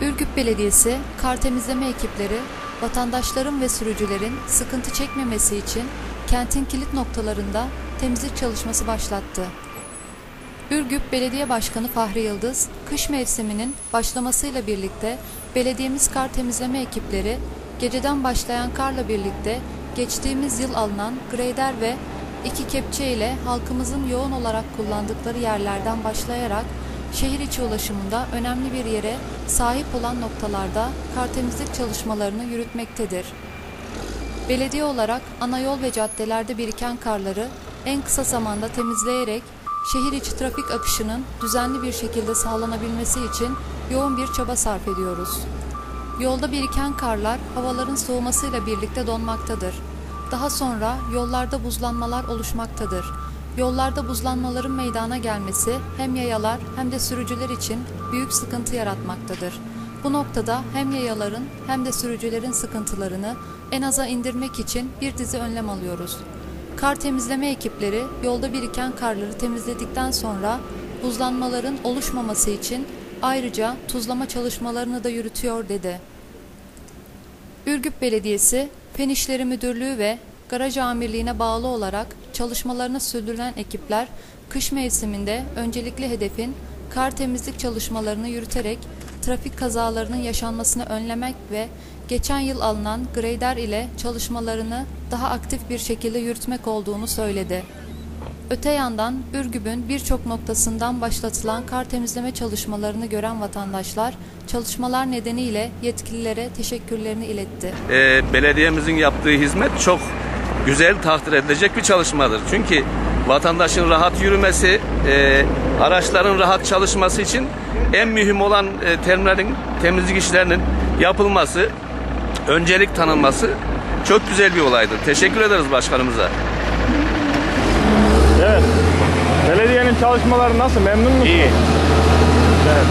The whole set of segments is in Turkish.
Ürgüp Belediyesi kar temizleme ekipleri vatandaşların ve sürücülerin sıkıntı çekmemesi için kentin kilit noktalarında temizlik çalışması başlattı. Ürgüp Belediye Başkanı Fahri Yıldız, kış mevsiminin başlamasıyla birlikte belediyemiz kar temizleme ekipleri geceden başlayan karla birlikte geçtiğimiz yıl alınan greyder ve iki kepçe ile halkımızın yoğun olarak kullandıkları yerlerden başlayarak şehir içi ulaşımında önemli bir yere sahip olan noktalarda kar temizlik çalışmalarını yürütmektedir. Belediye olarak ana yol ve caddelerde biriken karları en kısa zamanda temizleyerek şehir içi trafik akışının düzenli bir şekilde sağlanabilmesi için yoğun bir çaba sarf ediyoruz. Yolda biriken karlar havaların soğumasıyla birlikte donmaktadır. Daha sonra yollarda buzlanmalar oluşmaktadır. Yollarda buzlanmaların meydana gelmesi hem yayalar hem de sürücüler için büyük sıkıntı yaratmaktadır. Bu noktada hem yayaların hem de sürücülerin sıkıntılarını en aza indirmek için bir dizi önlem alıyoruz. Kar temizleme ekipleri yolda biriken karları temizledikten sonra buzlanmaların oluşmaması için ayrıca tuzlama çalışmalarını da yürütüyor dedi. Ürgüp Belediyesi, Fen İşleri Müdürlüğü ve Garaj Amirliğine bağlı olarak çalışmalarını sürdüren ekipler kış mevsiminde öncelikli hedefin kar temizlik çalışmalarını yürüterek trafik kazalarının yaşanmasını önlemek ve geçen yıl alınan greyder ile çalışmalarını daha aktif bir şekilde yürütmek olduğunu söyledi. Öte yandan Ürgüp'ün birçok noktasından başlatılan kar temizleme çalışmalarını gören vatandaşlar çalışmalar nedeniyle yetkililere teşekkürlerini iletti. e, belediyemizin yaptığı hizmet çok güzel takdir edilecek bir çalışmadır. Çünkü vatandaşın rahat yürümesi, e, araçların rahat çalışması için en mühim olan e, terminalin temizlik işlerinin yapılması, öncelik tanınması çok güzel bir olaydır. Teşekkür ederiz başkanımıza. Evet. Belediyenin çalışmaları nasıl? Memnun musun? İyi. Evet.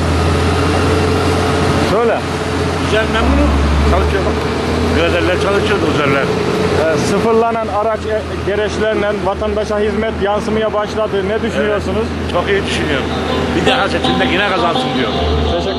Söyle. Güzel memnunum. Çalışıyor bak. Gözlerler çalışıyor üzerler. Ee, sıfırlanan araç e, gereçlerle vatandaşa hizmet yansımaya başladı. Ne düşünüyorsunuz? Çok iyi düşünüyorum. Bir daha seçimde yine kazansın diyor. Teşekkür